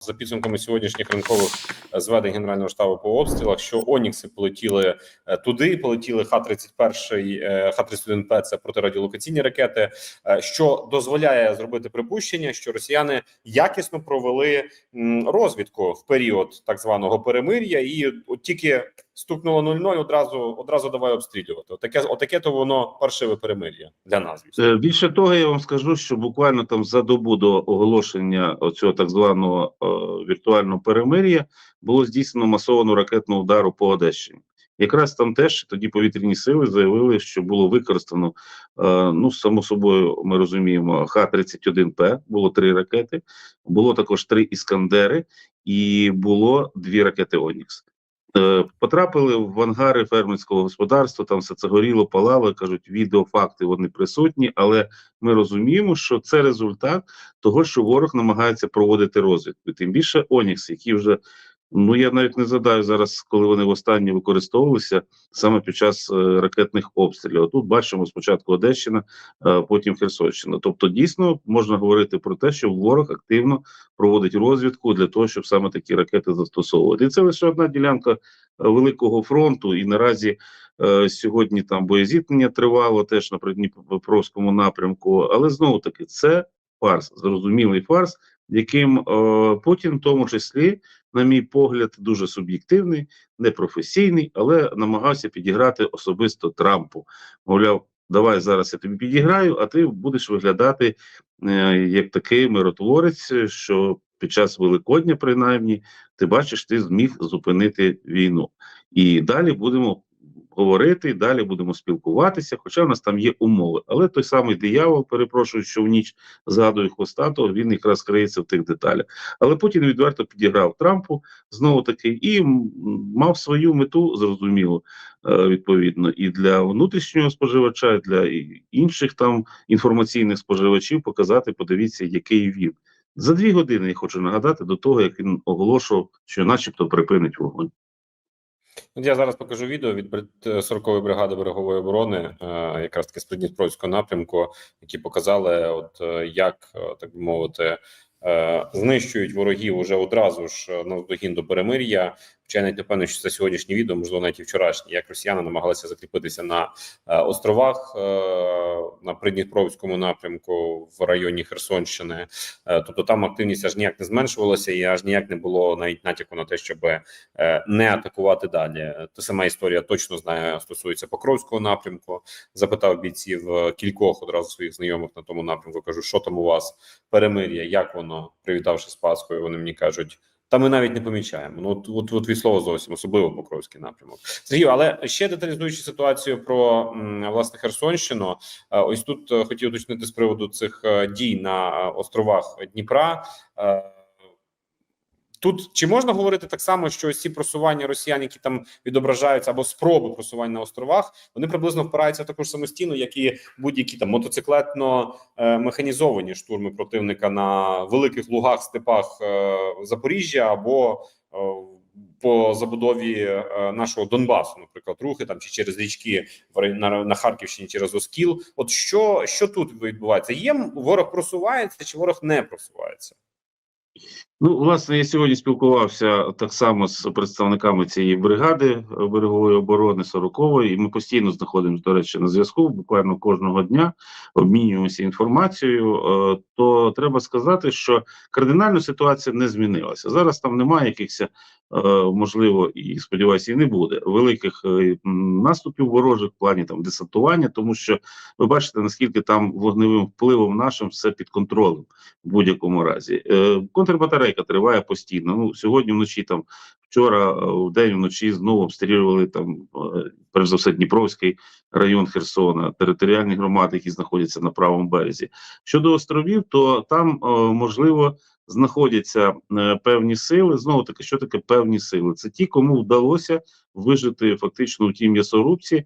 за підсумками сьогоднішніх ранкових е, зведень Генерального штабу по обстрілах, що Онікси полетіли е, туди, полетіли Х-31, е, Х-31П – це протирадіолокаційні ракети, що дозволяє зробити припущення, що росіяни якісно провели розвідку в період так званого перемир'я, і от тільки стукнуло 0-0, одразу одразу давай обстрілювати. Отаке, отаке то воно паршиве перемир'я для нас. Е, Більше того, я вам скажу, що буквально там за добу до оголошення цього так званого е, віртуального перемир'я було здійснено масовану ракетну удару по Одещині. Якраз там теж тоді повітряні сили заявили, що було використано, е, ну само собою, ми розуміємо, Х-31П, було три ракети, було також три іскандери, і було дві ракети Онікс. Е, Потрапили в ангари фермерського господарства, там все це горіло, палало. кажуть, відеофакти вони присутні, але ми розуміємо, що це результат того, що ворог намагається проводити розвідку. Тим більше Онікс, які вже ну я навіть не задаю зараз, коли вони востаннє використовувалися саме під час е, ракетних обстрілів. Тут бачимо спочатку Одещина, е, потім Херсонщина. Тобто, дійсно можна говорити про те, що ворог активно проводить розвідку для того, щоб саме такі ракети застосовувати. І це лише одна ділянка е, великого фронту. І наразі е, сьогодні там боєзіткнення тривало теж на Придніпровському напрямку. Але знову таки це фарс, зрозумілий фарс, яким е, Путін, в тому числі, на мій погляд, дуже суб'єктивний, непрофесійний, але намагався підіграти особисто Трампу. Мовляв, давай зараз я тобі підіграю, а ти будеш виглядати е, як такий миротворець, що під час Великодня, принаймні, ти бачиш, ти зміг зупинити війну. І далі будемо говорити, далі будемо спілкуватися. Хоча в нас там є умови. Але той самий диявол, перепрошую, що в ніч згадує Хвостатого, він якраз криється в тих деталях. Але Путін відверто підіграв Трампу знову таки і мав свою мету, зрозуміло, е, відповідно, і для внутрішнього споживача, і для інших там інформаційних споживачів показати, подивіться, який він. За дві години я хочу нагадати до того, як він оголошував, що, начебто, припинить вогонь. Я зараз покажу відео від 40-ї бригади берегової оборони, е, якраз таки з Придністровського напрямку, які показали, от е, як е, так би мовити, е, знищують ворогів уже одразу ж на навздогін до перемир'я. Хоча я навіть не певний, що це сьогоднішнє відео, можливо, навіть і вчорашнє, як росіяни намагалися закріпитися на е, островах е, на Придністровському напрямку в районі Херсонщини. Е, тобто там активність аж ніяк не зменшувалася, і аж ніяк не було навіть натяку на те, щоб не атакувати далі. Та сама історія точно знаю, стосується Покровського напрямку. Запитав бійців кількох одразу своїх знайомих на тому напрямку. Кажу, що там у вас перемир'я, як воно привітавши з Пасхою. Вони мені кажуть. Та ми навіть не помічаємо. Ну от, от, от від слова зовсім, особливо Покровський напрямок. Сергію, але ще деталізуючи ситуацію про власне Херсонщину, е, ось тут е, хотів уточнити з приводу цих е, дій на островах Дніпра. Тут чи можна говорити так само, що ці просування росіян, які там відображаються, або спроби просування на островах, вони приблизно впираються також самостійно, як і будь-які там мотоциклетно е, механізовані штурми противника на великих лугах, степах е, Запоріжжя або е, по забудові нашого Донбасу, наприклад, рухи там чи через річки на, на Харківщині через Оскіл. От що, що тут відбувається? Є ворог просувається чи ворог не просувається? Ну, власне, я сьогодні спілкувався так само з представниками цієї бригади е, берегової оборони 40-ї, і ми постійно знаходимося, до речі, на зв'язку. Буквально кожного дня обмінюємося інформацією. Е, То треба сказати, що кардинально ситуація не змінилася. Зараз там немає якихось, е, можливо, і сподіваюся, і не буде великих наступів ворожих в плані там десантування, тому що ви бачите, наскільки там вогневим впливом нашим все під контролем в будь-якому разі. Е, контрбатарейка триває постійно. Ну сьогодні вночі там вчора, е, в день вночі знову обстрілювали там, е, перш за все, Дніпровський район Херсона, територіальні громади, які знаходяться на правому березі. Щодо островів, то там е, можливо. Знаходяться певні сили. Знову таки, що таке певні сили? Це ті, кому вдалося вижити фактично у тій м'ясорубці,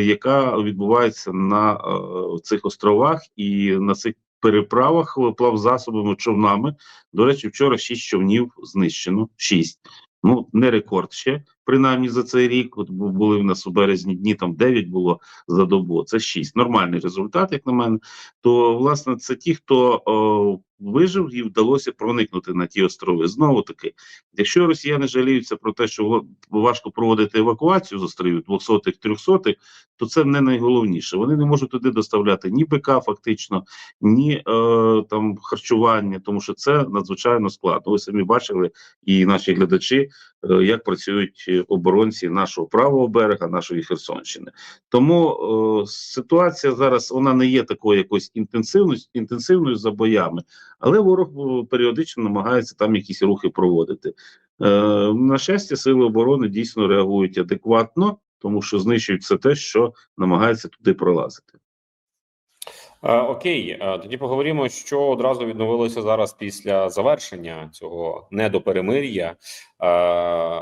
яка відбувається на цих островах і на цих переправах плавзасобами, човнами. До речі, вчора шість човнів знищено. Шість. Ну, не рекорд ще. Принаймні за цей рік. От були в нас у березні дні, там 9 було за добу. Це 6. Нормальний результат, як на мене. То власне це ті, хто о, вижив і вдалося проникнути на ті острови. Знову таки, якщо росіяни жаліються про те, що важко проводити евакуацію з островів 200-х, 300-х, то це не найголовніше. Вони не можуть туди доставляти ні БК, фактично, ні е, там харчування, тому що це надзвичайно складно. Ви самі бачили, і наші глядачі, е, як працюють оборонці нашого правого берега, нашої Херсонщини. Тому е, ситуація зараз вона не є такою якось інтенсивною, інтенсивною за боями, але ворог е, періодично намагається там якісь рухи проводити. Е, на щастя, сили оборони дійсно реагують адекватно, тому що знищують все те, що намагається туди пролазити. Е, Окей, е, тоді поговоримо, що одразу відновилося зараз після завершення цього недоперемир'я, Е,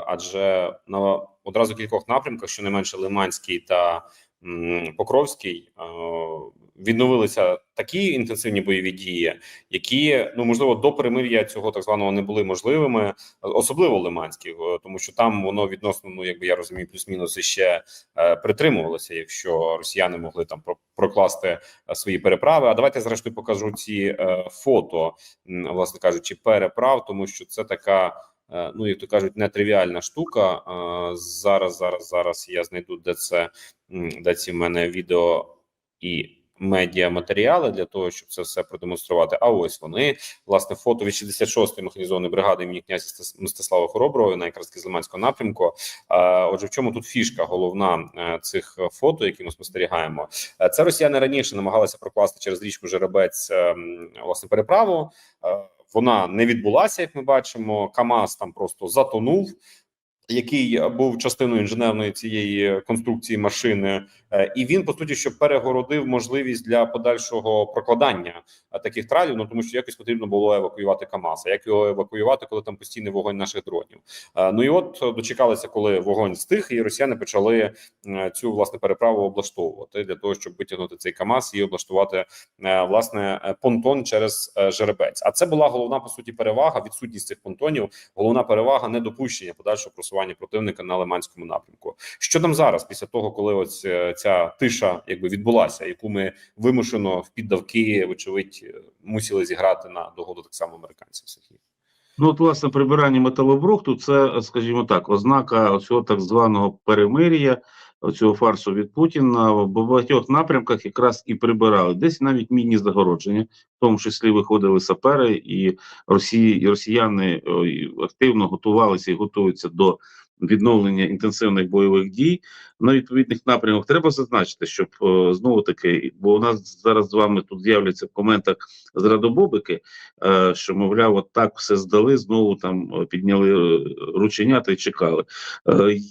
адже на одразу кількох напрямках, що не менше Лиманський та Покровський, е, відновилися такі інтенсивні бойові дії, які ну можливо до перемир'я цього так званого не були можливими, особливо Лиманський, е, тому що там воно відносно, ну якби я розумію, плюс-мінус іще е, притримувалося, якщо росіяни могли там про- прокласти свої переправи. А давайте зрештою покажу ці фото, власне кажучи, переправ, тому що це така. Ну, як то кажуть, нетривіальна штука. Зараз, зараз, зараз я знайду, де це м, де ці в мене відео і медіаматеріали для того, щоб це все продемонструвати. А ось вони власне фото від 66-ї механізованої бригади імені князя Мстислава Хороброго на якраз з Лиманського напрямку. Отже, в чому тут фішка головна е, цих фото, які ми спостерігаємо? Е, Це росіяни раніше намагалися прокласти через річку Жеребець е, власне переправу. Вона не відбулася, як ми бачимо. Камаз там просто затонув. Який був частиною інженерної цієї конструкції машини, Е, і він по суті що перегородив можливість для подальшого прокладання е, таких тралів. Ну тому що якось потрібно було евакуювати КАМАЗ. А Як його евакуювати, коли там постійний вогонь наших дронів? Е, Ну і от дочекалися, коли вогонь стих, і росіяни почали цю власне переправу облаштовувати для того, щоб витягнути цей КАМАЗ і облаштувати власне понтон через жеребець. А це була головна по суті перевага. Відсутність цих понтонів, головна перевага недопущення подальшого просування противника на Лиманському напрямку. Що там зараз, після того, коли ось е, ця тиша якби відбулася, яку ми вимушено в піддавки, вочевидь, е, мусили зіграти на догоду так само американців. Сергій. Ну, от, власне, прибирання металобрухту це, скажімо так, ознака цього так званого перемир'я, цього фарсу від Путіна. В багатьох напрямках якраз і прибирали. Десь навіть мінні загородження, в тому числі виходили сапери, і Росії, і росіяни активно готувалися і готуються до відновлення інтенсивних бойових дій на відповідних напрямках. Треба зазначити, щоб е, знову таки, бо у нас зараз з вами тут з'являться в коментах зрадобобики, е, що мовляв, от так все здали, знову там е, підняли рученята і чекали.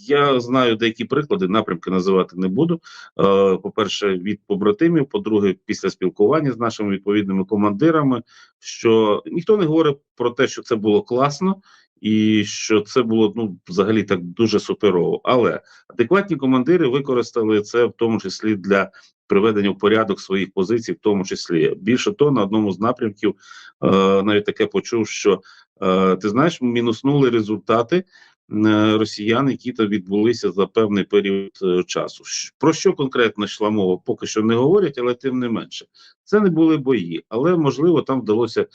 Я знаю деякі приклади, напрямки називати не буду. Е, По-перше, від побратимів, по-друге, після спілкування з нашими відповідними командирами, що ніхто не говорить про те, що це було класно. І що це було ну взагалі так дуже суперово, але адекватні командири використали це в тому числі для приведення в порядок своїх позицій, в тому числі. Більше того, на одному з напрямків е, навіть таке почув, що е, ти знаєш, мінуснули результати е, росіян, які то відбулися за певний період е, часу. Про що конкретно йшла мова, поки що не говорять, але тим не менше, це не були бої, але можливо там вдалося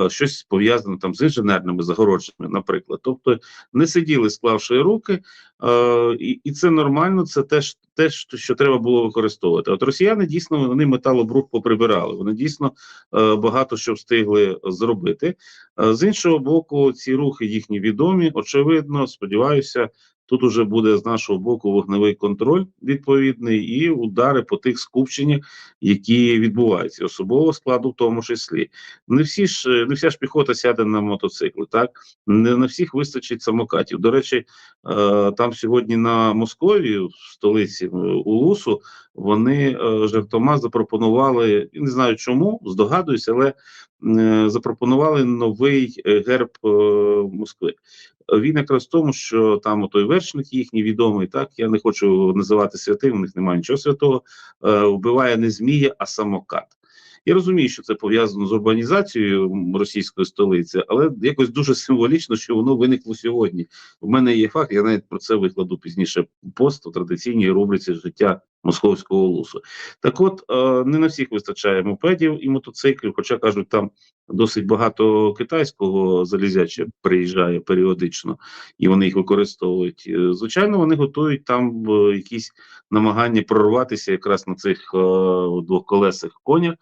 е, щось пов'язане там з інженерними загородженнями, наприклад. Тобто не сиділи, склавши руки, е, і, це нормально. Це теж те, що треба було використовувати. От росіяни дійсно вони металобрух поприбирали. Вони дійсно е, багато що встигли зробити. З іншого боку, ці рухи їхні відомі. Очевидно, сподіваюся, тут уже буде з нашого боку вогневий контроль відповідний і удари по тих скупченнях, які відбуваються, особового складу, в тому числі. Не всі ж не вся ж піхота сяде на мотоцикли. Так не на всіх вистачить самокатів. До речі, е, там сьогодні на Москові, в столиці е, Улусу, вони е, жартома запропонували, не знаю чому, здогадуюся, але запропонували новий е, герб е, Москви. Він якраз в тому, що там той вершник їхній відомий, так я не хочу називати святим, у них немає нічого святого. Е, вбиває не змія, а самокат. Я розумію, що це пов'язано з урбанізацією російської столиці, але якось дуже символічно, що воно виникло сьогодні. У мене є факт, я навіть про це викладу пізніше пост у традиційній рубриці життя московського лусу. Так от е, не на всіх вистачає мопедів і мотоциклів, хоча кажуть, там досить багато китайського залізяча приїжджає періодично, і вони їх використовують. Е, Звичайно, вони готують там е, якісь намагання прорватися якраз на цих двох двохколесих конях.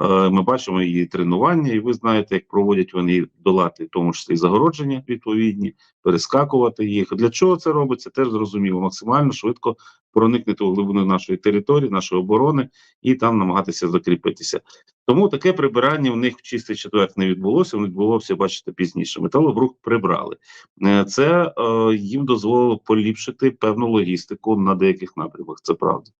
Е, Ми бачимо і тренування, і ви знаєте, як проводять вони долати, в тому числі загородження відповідні, перескакувати їх. Для чого це робиться? Теж зрозуміло. Максимально швидко проникнути у глибину нашої території, нашої оборони і там намагатися закріпитися. Тому таке прибирання в них в чистий четвер не відбулося. Воно відбулося, бачите, пізніше. Металобрухт прибрали. Е, Це е, їм дозволило поліпшити певну логістику на деяких напрямках. Це правда.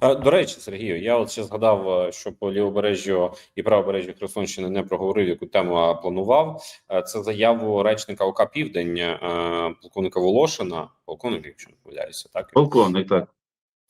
До речі, Сергію, я от ще згадав, е, що по лівобережжю і правобережжю Херсонщини не проговорив, яку тему планував. Е, Це заяву речника ОК Південь е, полковника Волошина, полковник, якщо не помиляюся, так Полковник, так.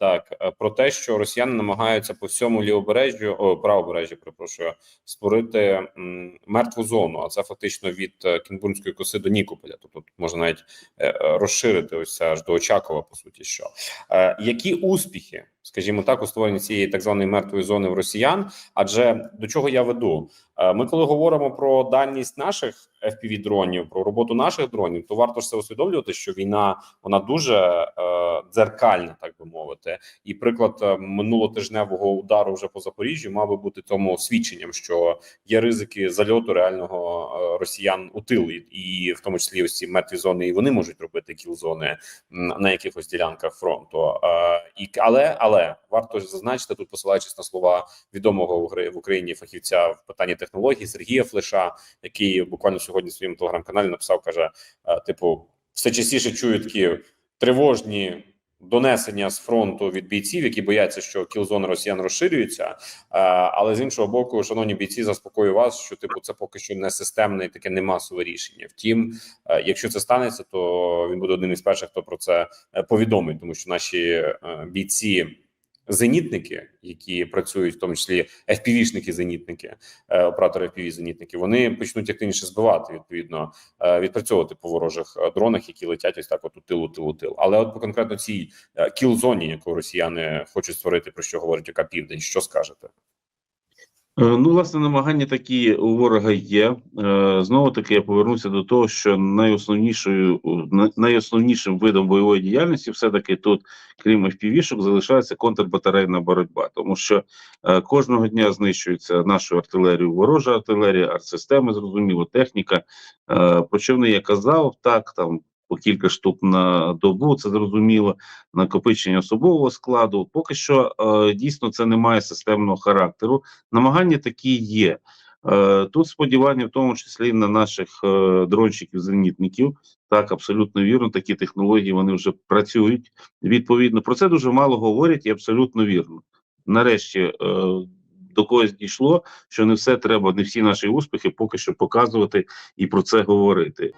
Так, про те, що росіяни намагаються по всьому лівобережжю, о, правобережжю, перепрошую, створити м, мертву зону. А це фактично від Кінбурнської коси до Нікополя. Тобто тут можна навіть е, розширити ось аж до Очакова, по суті, що е, які успіхи, скажімо так, у створенні цієї так званої мертвої зони в росіян? Адже до чого я веду? Е, Ми, коли говоримо про дальність наших fpv дронів, про роботу наших дронів, то варто ж це усвідомлювати, що війна вона дуже е, дзеркальна, так би мовити. І приклад е, минулотижневого удару вже по Запоріжжю мав би бути тому свідченням, що є ризики зальоту реального е, росіян у тил, і, в тому числі ось ці мертві зони, і вони можуть робити кіл-зони на якихось ділянках фронту. І але але варто зазначити тут, посилаючись на слова відомого в Україні фахівця в питанні технологій Сергія Флеша, який буквально сьогодні в своєму телеграм-каналі написав, каже: е, типу, все частіше чую такі тривожні. Донесення з фронту від бійців, які бояться, що кілзони росіян розширюються. Е, але з іншого боку, шановні бійці, заспокою вас, що типу це поки що не системне і таке не масове рішення. Втім, е, якщо це станеться, то він буде одним із перших, хто про це е, повідомить, тому що наші бійці. Зенітники, які працюють, в тому числі FPV-шники зенітники, е, оператори FPV зенітники, вони почнуть активніше збивати відповідно, е, відпрацьовувати по ворожих е, дронах, які летять ось так, от у тилу, тилу, тил. Але от по конкретно цій кіл-зоні, яку росіяни хочуть створити, про що говорить ОК Південь, що скажете? Е, Ну, власне, намагання такі у ворога є. Е, Знову таки, я повернуся до того, що найосновнішою найосновнішим видом бойової діяльності, все таки тут, крім FPV-шок, залишається контрбатарейна боротьба, тому що е, кожного дня знищується нашою артилерією ворожа артилерія, артсистеми, зрозуміло, техніка. Про що не я казав, так там. По кілька штук на добу, це зрозуміло, накопичення особового складу. Поки що е, дійсно це не має системного характеру намагання такі є. Е, Тут сподівання, в тому числі на наших е, дронщиків-зенітників. Так, абсолютно вірно. Такі технології вони вже працюють. Відповідно, про це дуже мало говорять і абсолютно вірно. Нарешті до когось дійшло, що не все треба, не всі наші успіхи поки що показувати і про це говорити.